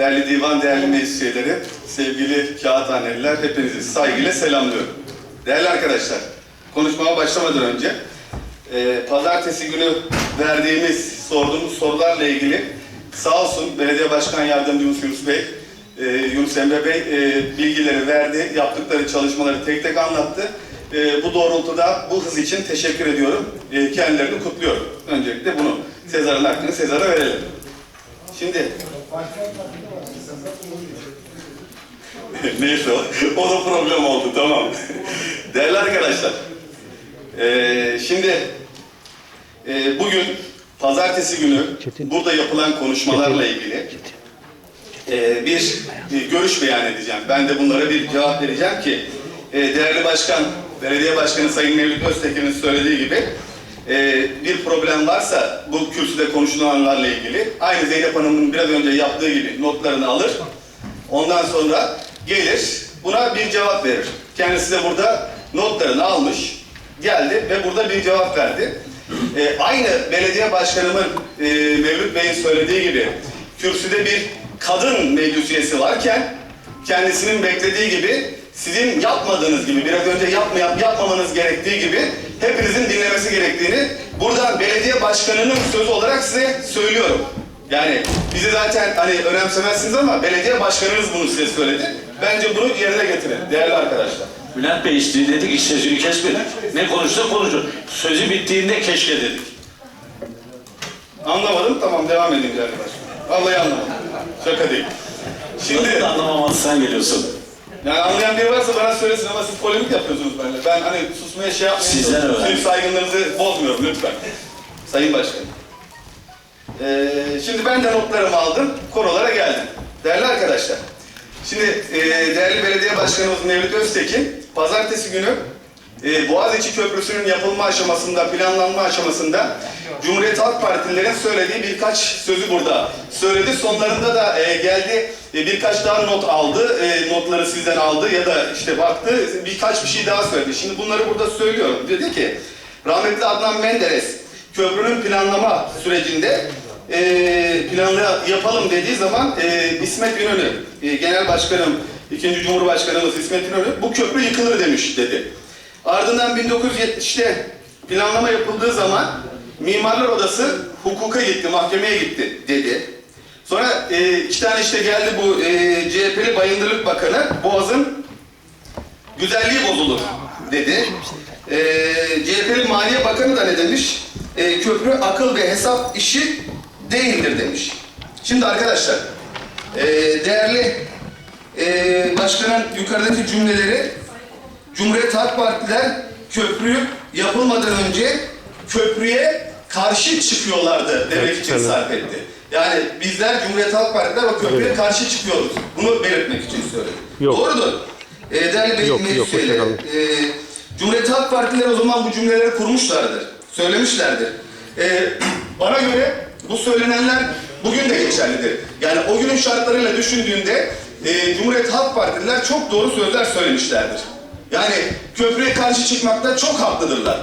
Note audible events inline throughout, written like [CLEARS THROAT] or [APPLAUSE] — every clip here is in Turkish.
değerli divan, değerli meclis üyeleri, sevgili kağıthaneliler, hepinizi saygıyla selamlıyorum. Değerli arkadaşlar, konuşmama başlamadan önce e, pazartesi günü verdiğimiz, sorduğumuz sorularla ilgili sağ olsun Belediye Başkan Yardımcımız Yunus Bey, e, Yunus Emre Bey e, bilgileri verdi, yaptıkları çalışmaları tek tek anlattı. E, bu doğrultuda bu hız için teşekkür ediyorum. E, kendilerini kutluyorum. Öncelikle bunu Sezar'ın hakkını Sezar'a verelim. Şimdi [LAUGHS] Neyse o, o da problem oldu tamam. [LAUGHS] Değerli arkadaşlar, eee, şimdi eee, bugün pazartesi günü burada yapılan konuşmalarla ilgili eee, bir, bir görüş beyan edeceğim. Ben de bunlara bir cevap vereceğim ki eee, değerli başkan, belediye başkanı Sayın Mevlüt Öztekin'in söylediği gibi eee, bir problem varsa bu kürsüde konuşulanlarla ilgili aynı Zeynep Hanım'ın biraz önce yaptığı gibi notlarını alır. Ondan sonra gelir, buna bir cevap verir. Kendisi de burada notlarını almış, geldi ve burada bir cevap verdi. Ee, aynı belediye başkanımın e, Mevlüt Bey'in söylediği gibi kürsüde bir kadın meclis üyesi varken kendisinin beklediği gibi sizin yapmadığınız gibi biraz önce yapma, yap, yapmamanız gerektiği gibi hepinizin dinlemesi gerektiğini buradan belediye başkanının sözü olarak size söylüyorum. Yani bizi zaten hani önemsemezsiniz ama belediye başkanınız bunu size söyledi. Bence bunu yerine getirin değerli arkadaşlar. Bülent Bey hiç dinledik, hiç sözünü kesmedik. Ne konuşsa konuşur. Sözü bittiğinde keşke dedik. Anlamadım tamam devam edin değerli başkan. Vallahi anlamadım. Şaka değil. Şimdi Şimdi anlamamaz sen geliyorsun. Yani anlayan biri varsa bana söylesin ama siz polemik yapıyorsunuz benimle. Ben hani susmaya şey yapmayın. Sizden öğrendim. Sizin saygınlığınızı bozmuyorum lütfen. Sayın Başkanım. Ee, şimdi ben de notlarımı aldım. Konulara geldim. Değerli arkadaşlar. Şimdi e, değerli belediye başkanımız Mevlüt Öztekin pazartesi günü e, Boğaziçi Köprüsü'nün yapılma aşamasında, planlanma aşamasında Cumhuriyet Halk Partililerin söylediği birkaç sözü burada söyledi. Sonlarında da e, geldi e, birkaç daha not aldı. E, notları sizden aldı ya da işte baktı birkaç bir şey daha söyledi. Şimdi bunları burada söylüyorum. Dedi ki rahmetli Adnan Menderes köprünün planlama sürecinde e, planlı yapalım dediği zaman e, İsmet İnönü, e, Genel Başkanım, ikinci Cumhurbaşkanımız İsmet İnönü bu köprü yıkılır demiş dedi. Ardından 1970'te planlama yapıldığı zaman Mimarlar Odası hukuka gitti, mahkemeye gitti dedi. Sonra e, iki tane işte geldi bu e, CHP'li Bayındırlık Bakanı Boğaz'ın güzelliği bozulur dedi. Ee, CHP'li Maliye Bakanı da ne demiş? Ee, köprü akıl ve hesap işi değildir demiş. Şimdi arkadaşlar, ee, değerli ee, başkanın yukarıdaki cümleleri Cumhuriyet Halk Partiler köprü yapılmadan önce köprüye karşı çıkıyorlardı demek için sarf etti. Yani bizler Cumhuriyet Halk Partiler o köprüye karşı çıkıyoruz. Bunu belirtmek için söyledim. Yok. Doğrudur. Ee, değerli Bey Yok, yok, ee, Cumhuriyet Halk Partileri o zaman bu cümleleri kurmuşlardır. Söylemişlerdir. Ee, [CLEARS THROAT] bana göre bu söylenenler bugün de geçerlidir. Yani o günün şartlarıyla düşündüğünde e, Cumhuriyet Halk Partililer çok doğru sözler söylemişlerdir. Yani köprüye karşı çıkmakta çok haklıdırlar.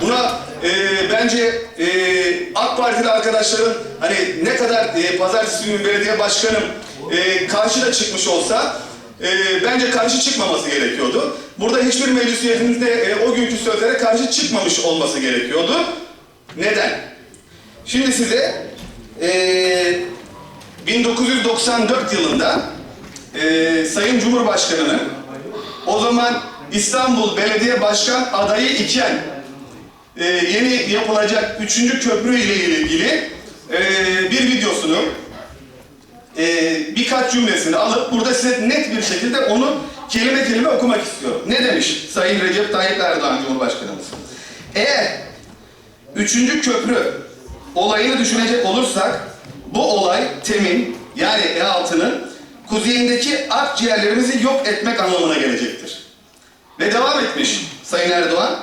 Buna e, bence e, AK Partili arkadaşların hani ne kadar e, pazartesi günü belediye başkanım e, karşı da çıkmış olsa e, bence karşı çıkmaması gerekiyordu. Burada hiçbir meclis üyesinin de e, o günkü sözlere karşı çıkmamış olması gerekiyordu. Neden? Şimdi size e, 1994 yılında e, Sayın Cumhurbaşkanı'nın o zaman İstanbul Belediye Başkan adayı iken e, yeni yapılacak 3. köprü ile ilgili e, bir videosunu e, birkaç cümlesini alıp burada size net bir şekilde onu kelime kelime okumak istiyorum. Ne demiş Sayın Recep Tayyip Erdoğan Cumhurbaşkanımız? Eğer Üçüncü köprü olayını düşünecek olursak bu olay TEM'in yani E6'nın kuzeyindeki akciğerlerimizi yok etmek anlamına gelecektir. Ve devam etmiş Sayın Erdoğan.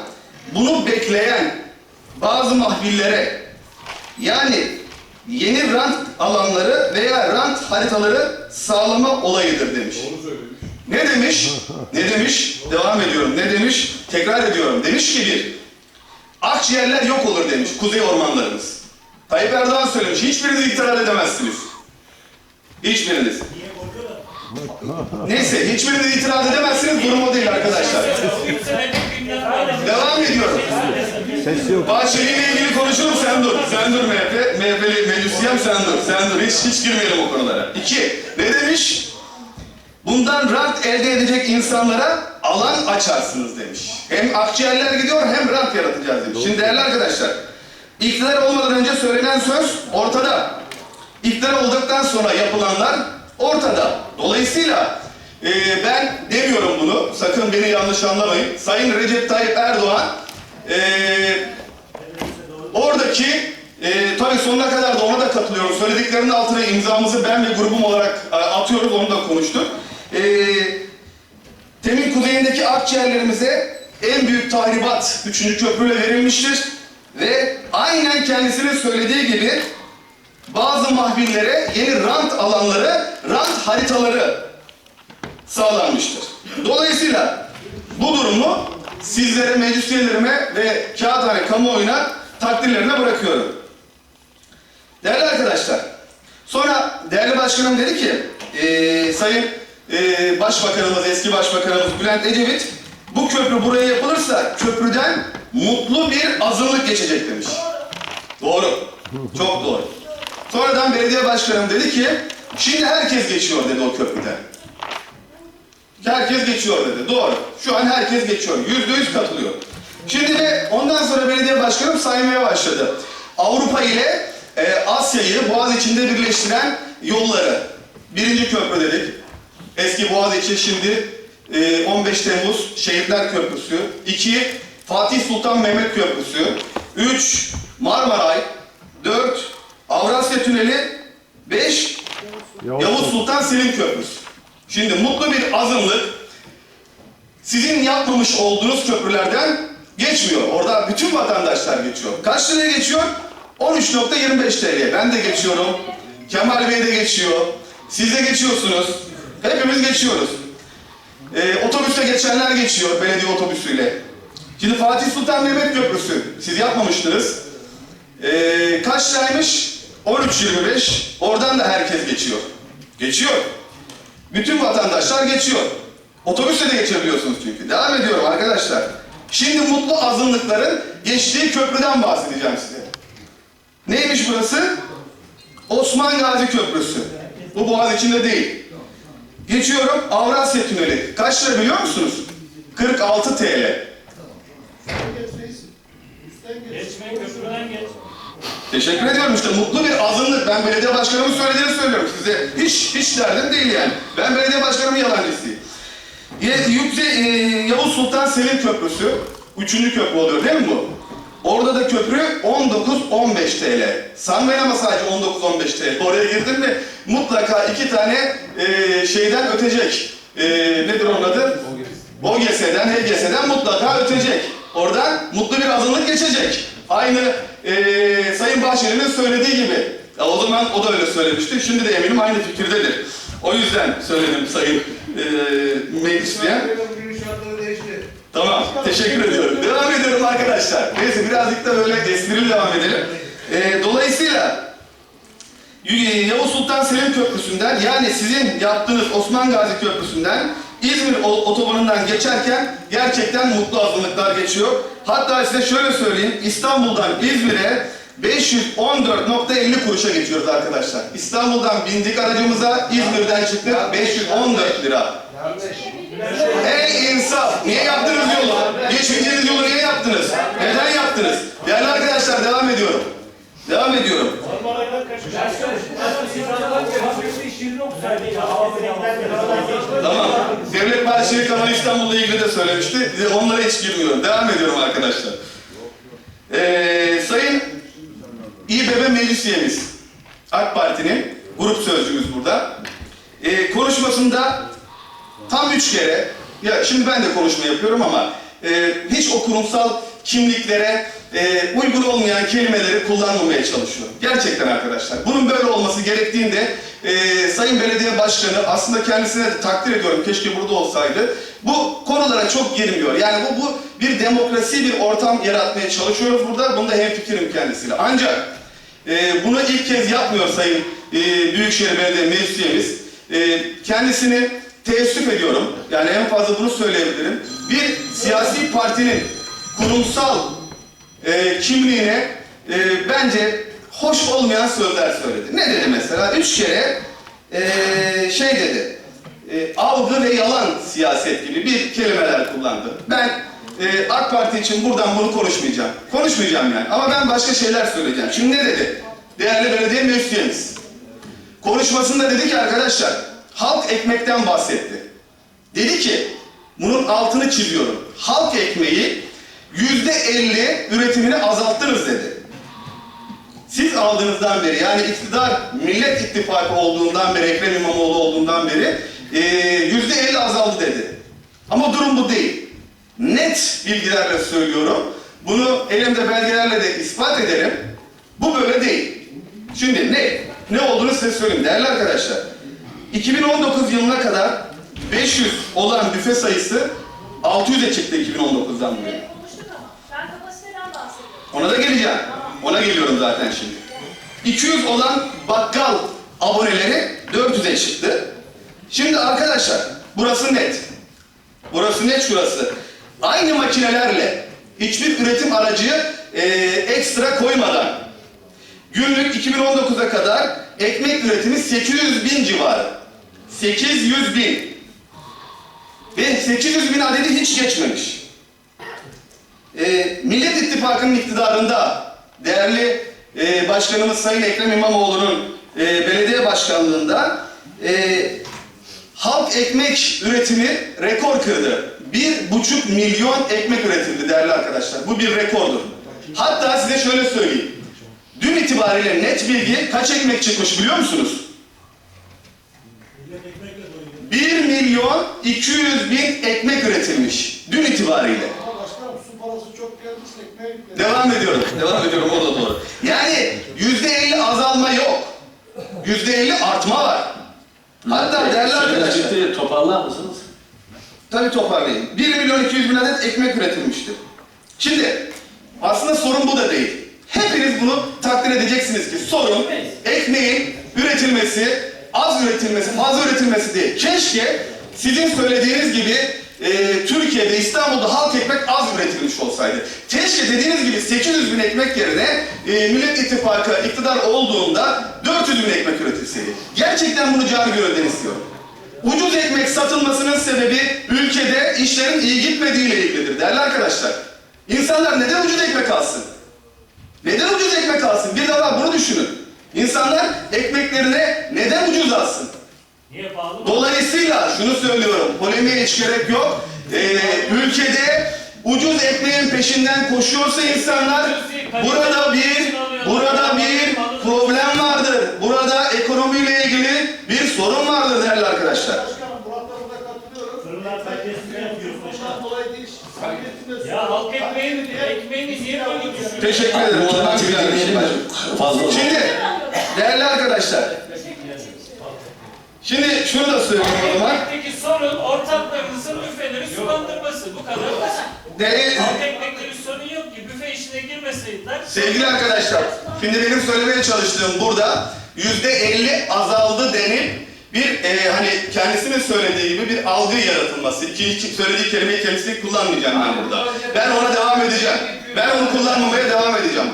Bunu bekleyen bazı mahvillere yani yeni rant alanları veya rant haritaları sağlama olayıdır demiş. Ne demiş? Ne demiş? Devam ediyorum. Ne demiş? Tekrar ediyorum. Demiş ki bir, akciğerler yok olur demiş kuzey ormanlarımız. Tayyip Erdoğan söylemiş. Hiçbiriniz itiraz edemezsiniz. Hiçbiriniz. Neyse, hiçbiriniz itiraz edemezsiniz. Durum o değil arkadaşlar. Devam ediyorum. Ses yok. Bahçeli ile ilgili konuşurum sen dur. Sen dur MHP. MHP'li meclisiyem sen dur. Sen dur. Hiç, hiç girmeyelim o konulara. İki. Ne demiş? Bundan rant elde edecek insanlara alan açarsınız demiş. Hem akciğerler gidiyor hem rant yaratacağız demiş. Şimdi değerli arkadaşlar, iktidar olmadan önce söylenen söz ortada. İktidar olduktan sonra yapılanlar ortada. Dolayısıyla e, ben demiyorum bunu, sakın beni yanlış anlamayın. Sayın Recep Tayyip Erdoğan e, oradaki e, tabii sonuna kadar da ona da katılıyorum. Söylediklerinin altına imzamızı ben ve grubum olarak e, atıyoruz, onu da konuştuk. E, Temin kuzeyindeki akciğerlerimize en büyük tahribat 3. köprüyle verilmiştir. Ve aynen kendisinin söylediği gibi bazı mahvillere yeni rant alanları, rant haritaları sağlanmıştır. Dolayısıyla bu durumu sizlere, meclis üyelerime ve kağıthane kamuoyuna takdirlerine bırakıyorum. Değerli arkadaşlar, sonra değerli başkanım dedi ki, eee, Sayın eee, Başbakanımız, eski Başbakanımız Bülent Ecevit, bu köprü buraya yapılırsa köprüden mutlu bir azınlık geçecek demiş. Doğru, çok doğru. Sonradan belediye başkanım dedi ki, şimdi herkes geçiyor dedi o köprüden. Herkes geçiyor dedi. Doğru. Şu an herkes geçiyor. Yüzde yüz katılıyor. Şimdi de ondan sonra belediye başkanım saymaya başladı. Avrupa ile e, Asya'yı Boğaz içinde birleştiren yolları. Birinci köprü dedik. Eski Boğaz içi şimdi e, 15 Temmuz Şehitler Köprüsü. 2. Fatih Sultan Mehmet Köprüsü. 3. Marmaray. 4. Avrasya Tüneli. 5. Yavuz Sultan Selim Köprüsü. Şimdi mutlu bir azınlık sizin yapmamış olduğunuz köprülerden geçmiyor. Orada bütün vatandaşlar geçiyor. Kaç liraya geçiyor? 13.25 TL. Ben de geçiyorum. Kemal Bey de geçiyor. Siz de geçiyorsunuz. Hepimiz geçiyoruz. Ee, otobüste geçenler geçiyor belediye otobüsüyle. Şimdi Fatih Sultan Mehmet Köprüsü. Siz yapmamıştınız. Ee, kaç liraymış? 13.25. Oradan da herkes geçiyor. Geçiyor. Bütün vatandaşlar geçiyor. Otobüste de geçebiliyorsunuz çünkü. Devam ediyorum arkadaşlar. Şimdi mutlu azınlıkların geçtiği köprüden bahsedeceğim size. Neymiş burası? Osman Gazi Köprüsü. Bu boğaz içinde değil. Geçiyorum Avrasya Tüneli. Kaç lira biliyor musunuz? 46 TL. Geçmeyin köprüden geç. Teşekkür ediyorum işte mutlu bir azınlık. Ben belediye başkanımın söylediğini söylüyorum size. Hiç hiç derdim değil yani. Ben belediye başkanımın yalancısıyım. Yüksek e, Yavuz Sultan Selim Köprüsü. Üçüncü köprü oluyor değil mi bu? Orada da köprü 19-15 TL. Sanmayın ama sadece 19-15 TL. Oraya girdin mi mutlaka iki tane e, şeyden ötecek. E, nedir onun adı? OGS'den, HGS'den mutlaka ötecek. Oradan mutlu bir azınlık geçecek. Aynı eee Sayın Bahçeli'nin söylediği gibi. Ya o zaman o da öyle söylemişti. Şimdi de eminim aynı fikirdedir. O yüzden söyledim Sayın eee Meclis diye. Bugün şartları değişti. Tamam, teşekkür ediyorum. Devam ediyorum arkadaşlar. Neyse birazcık da böyle esprili devam edelim. Eee, dolayısıyla Yavuz Sultan Selim Köprüsü'nden yani sizin yaptığınız Osman Gazi Köprüsü'nden İzmir otobanından geçerken gerçekten mutlu azınlıklar geçiyor. Hatta size şöyle söyleyeyim İstanbul'dan İzmir'e 514.50 kuruşa geçiyoruz arkadaşlar. İstanbul'dan bindik aracımıza İzmir'den çıktık 514 lira. Ey insaf! Niye yaptınız yolu? Geçmeyeceğiniz yolu niye yaptınız? Neden yaptınız? Değerli arkadaşlar devam ediyorum. Devam ediyorum. Marmaray'dan Bahçeli Kanal İstanbul'la ilgili de söylemişti. Onlara hiç girmiyorum. Devam ediyorum arkadaşlar. Ee, Sayın İBB Meclis Üyemiz, AK Parti'nin grup sözcümüz burada. Ee, konuşmasında tam üç kere, ya şimdi ben de konuşma yapıyorum ama e, hiç o kurumsal kimliklere e, uygun olmayan kelimeleri kullanmamaya çalışıyor. Gerçekten arkadaşlar. Bunun böyle olması gerektiğinde e, Sayın Belediye Başkanı aslında kendisine de takdir ediyorum. Keşke burada olsaydı. Bu konulara çok girmiyor. Yani bu, bu bir demokrasi bir ortam yaratmaya çalışıyoruz burada. Bunda hemfikirim kendisiyle. Ancak e, bunu ilk kez yapmıyor Sayın e, Büyükşehir Belediye Meclis üyemiz. E, kendisini teessüf ediyorum. Yani en fazla bunu söyleyebilirim. Bir siyasi partinin kurumsal e, kimliğine e, bence hoş olmayan sözler söyledi. Ne dedi mesela? Üç kere e, şey dedi. E, algı ve yalan siyaset gibi bir kelimeler kullandı. Ben e, AK Parti için buradan bunu konuşmayacağım. Konuşmayacağım yani. Ama ben başka şeyler söyleyeceğim. Şimdi ne dedi? Değerli belediye meclis üyemiz. Konuşmasında dedi ki arkadaşlar, halk ekmekten bahsetti. Dedi ki, bunun altını çiziyorum. Halk ekmeği yüzde elli üretimini azalttınız dedi. Siz aldığınızdan beri yani iktidar Millet İttifakı olduğundan beri, Ekrem İmamoğlu olduğundan beri eee, yüzde elli azaldı dedi. Ama durum bu değil. Net bilgilerle söylüyorum. Bunu elimde belgelerle de ispat ederim. Bu böyle değil. Şimdi ne? Ne olduğunu size söyleyeyim değerli arkadaşlar. 2019 yılına kadar 500 olan büfe sayısı 600'e çıktı 2019'dan buraya. Evet, konuştuk ama. Ben kapasiteden bahsediyorum. Ona da geleceğim. Ona geliyorum zaten şimdi. 200 olan bakkal aboneleri 400'e çıktı. Şimdi arkadaşlar burası net. Burası net şurası. Aynı makinelerle hiçbir üretim aracı eee, ekstra koymadan günlük 2019'a kadar ekmek üretimi 800 bin civarı. 800 bin. Ve 800 bin adedi hiç geçmemiş. Ee, Millet İttifakı'nın iktidarında değerli e, başkanımız Sayın Ekrem İmamoğlu'nun e, belediye başkanlığında e, halk ekmek üretimi rekor kırdı. Bir buçuk milyon ekmek üretildi değerli arkadaşlar. Bu bir rekordur. Hatta size şöyle söyleyeyim. Dün itibariyle net bilgi kaç ekmek çıkmış biliyor musunuz? 1 milyon 200 bin ekmek üretilmiş. Dün itibariyle. Devam ediyorum. Devam ediyorum o da doğru. Yani yüzde elli azalma yok. Yüzde elli artma var. Hatta değerli arkadaşlar. Bitti, toparlar mısınız? Tabii toparlayayım. 1 milyon 200 bin adet ekmek üretilmiştir. Şimdi aslında sorun bu da değil. Hepiniz bunu takdir edeceksiniz ki sorun ekmeğin üretilmesi, az üretilmesi, fazla üretilmesi değil. Keşke sizin söylediğiniz gibi e, Türkiye'de, İstanbul'da halk ekmek az üretilmiş olsaydı. Keşke dediğiniz gibi 800 bin ekmek yerine e, Millet İttifakı iktidar olduğunda 400 bin ekmek üretilseydi. Gerçekten bunu canı gönülden istiyorum. Ucuz ekmek satılmasının sebebi ülkede işlerin iyi gitmediğiyle ilgilidir değerli arkadaşlar. İnsanlar neden ucuz ekmek alsın? Neden ucuz ekmek alsın? Bir defa bunu düşünün. İnsanlar ekmeklerine neden ucuz alsın? Dolayısıyla şunu söylüyorum, polemiğe hiç gerek yok. Ee, ülkede ucuz ekmeğin peşinden koşuyorsa insanlar burada bir burada bir problem vardır. Burada ekonomiyle ilgili bir sorun vardır değerli arkadaşlar. Samimiyetinde Ya halk ekmeğini, ekmeğiniz niye böyle düşüyor? Teşekkür ederim. Şey. Fazla Şimdi değerli arkadaşlar, şimdi şunu da söyleyeyim o zaman. Ekmekteki sorun ortaklarınızın büfeleri sulandırması. Bu kadar basit. Değerli, Halk ekmekte bir sorun yok ki. Büfe işine girmeseydiler. sevgili arkadaşlar, şimdi benim söylemeye çalıştığım burada yüzde elli azaldı denip bir e, hani kendisinin söylediği gibi bir algı yaratılması. İkinci söylediği kelimeyi kendisi kullanmayacağım ben burada. Ben ona devam edeceğim. Ben onu kullanmamaya devam edeceğim.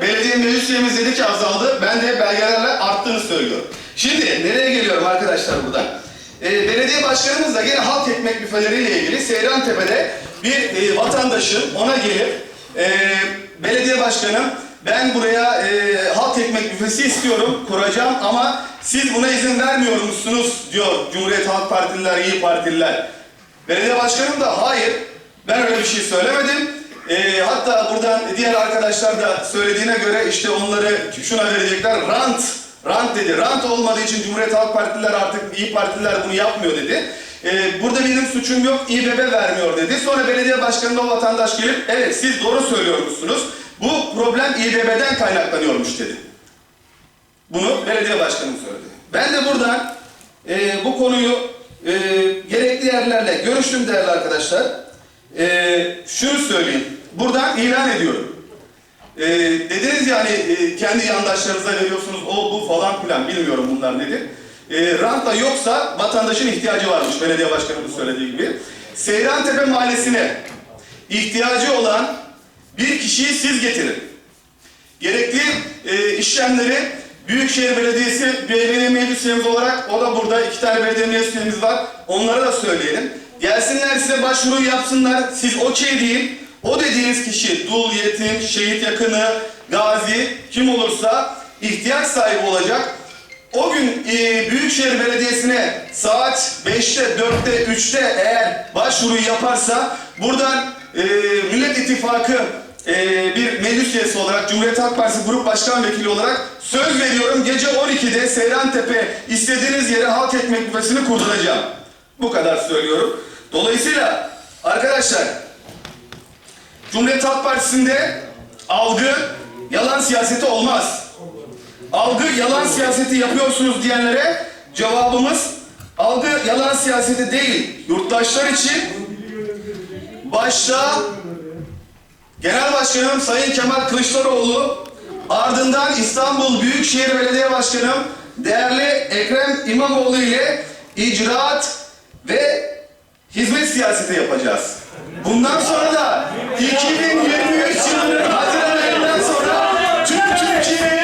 Belediye meclis üyemiz dedi ki azaldı. Ben de belgelerle arttığını söylüyorum. Şimdi nereye geliyorum arkadaşlar buradan? E, belediye başkanımız da gene halk ekmek büfeleriyle ilgili Seyrantepe'de bir e, vatandaşın ona gelip e, belediye başkanım ben buraya e, halk ekmek büfesi istiyorum, kuracağım ama siz buna izin vermiyor musunuz diyor Cumhuriyet Halk Partililer, İyi Partililer. Belediye başkanım da hayır ben öyle bir şey söylemedim. E, hatta buradan diğer arkadaşlar da söylediğine göre işte onları şuna verecekler rant. Rant dedi. Rant olmadığı için Cumhuriyet Halk Partililer artık İyi Partililer bunu yapmıyor dedi. Ee, burada benim suçum yok, İBB vermiyor dedi. Sonra belediye başkanına o vatandaş gelip, evet siz doğru söylüyormuşsunuz. Bu problem İBB'den kaynaklanıyormuş dedi. Bunu belediye başkanı söyledi. Ben de buradan e, bu konuyu e, gerekli yerlerle görüştüm değerli arkadaşlar. E, şunu söyleyeyim. Buradan ilan ediyorum. Ee, dediniz yani e, kendi yandaşlarınıza veriyorsunuz o bu falan filan bilmiyorum bunlar nedir. Ee, rant da yoksa vatandaşın ihtiyacı varmış belediye başkanımız söylediği gibi. Seyrantepe Mahallesi'ne ihtiyacı olan bir kişiyi siz getirin. Gerekli e, işlemleri Büyükşehir Belediyesi belediye meclisimiz olarak o da burada iki tane belediye meclisimiz var. Onlara da söyleyelim. Gelsinler size başvuru yapsınlar. Siz okey deyin. O dediğiniz kişi dul, yetim, şehit yakını, gazi kim olursa ihtiyaç sahibi olacak. O gün e, Büyükşehir Belediyesi'ne saat 5'te, 4'te, 3'te eğer başvuruyu yaparsa buradan e, Millet İttifakı e, bir meclis üyesi olarak Cumhuriyet Halk Partisi Grup Başkan Vekili olarak söz veriyorum gece 12'de Seyrantepe istediğiniz yere halk ekmek büfesini kurduracağım. Bu kadar söylüyorum. Dolayısıyla arkadaşlar Cumhuriyet Halk Partisi'nde algı yalan siyaseti olmaz. Algı yalan siyaseti yapıyorsunuz diyenlere cevabımız algı yalan siyaseti değil. Yurttaşlar için başta Genel Başkanım Sayın Kemal Kılıçdaroğlu ardından İstanbul Büyükşehir Belediye Başkanım değerli Ekrem İmamoğlu ile icraat ve hizmet siyaseti yapacağız. Bundan sonra da 2023 yılının Haziran ayından sonra tüm Türkiye